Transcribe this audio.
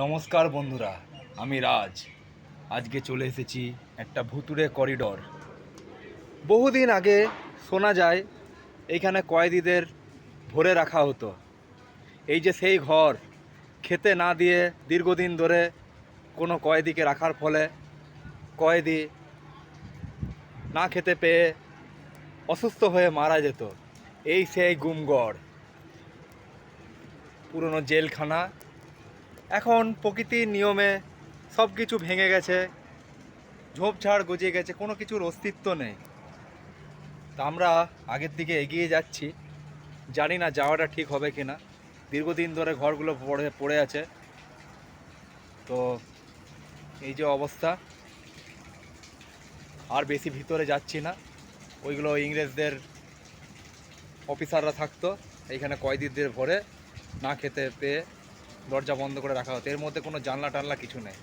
নমস্কার বন্ধুরা, আমি রাজ। আজকে চলে এসেছি একটা ভুতুড়ে করিডর। বহুদিন আগে শোনা যায় এইখানে কয়েদিদের ভরে রাখা হতো। এই যে সেই ঘর, খেতে না দিয়ে দীর্ঘদিন ধরে কোনো কয়েদিকে রাখার ফলে কয়েদি না খেতে পেয়ে অসুস্থ হয়ে মারা যেত। এই সেই গুমগড়। পুরনো জেলখানা এখন প্রকৃতির নিয়মে সব কিছু ভেঙে গেছে, ঝোপঝাড় গজিয়ে গেছে, কোনো কিছুর অস্তিত্ব নেই। তা আমরা আগের দিকে এগিয়ে যাচ্ছি। জানি না যাওয়াটা ঠিক হবে কি না দীর্ঘদিন ধরে ঘরগুলো পড়ে পড়ে আছে। তো এই যে অবস্থা, আর বেশি ভিতরে যাচ্ছি না। ওইগুলো ইংরেজদের অফিসাররা থাকতো, এইখানে কয়েদিদের ভরে না খেতে পেয়ে। দরজা বন্ধ করে রাখা হতো। এর মধ্যে কোনো জানলা টানলা কিছু নেই।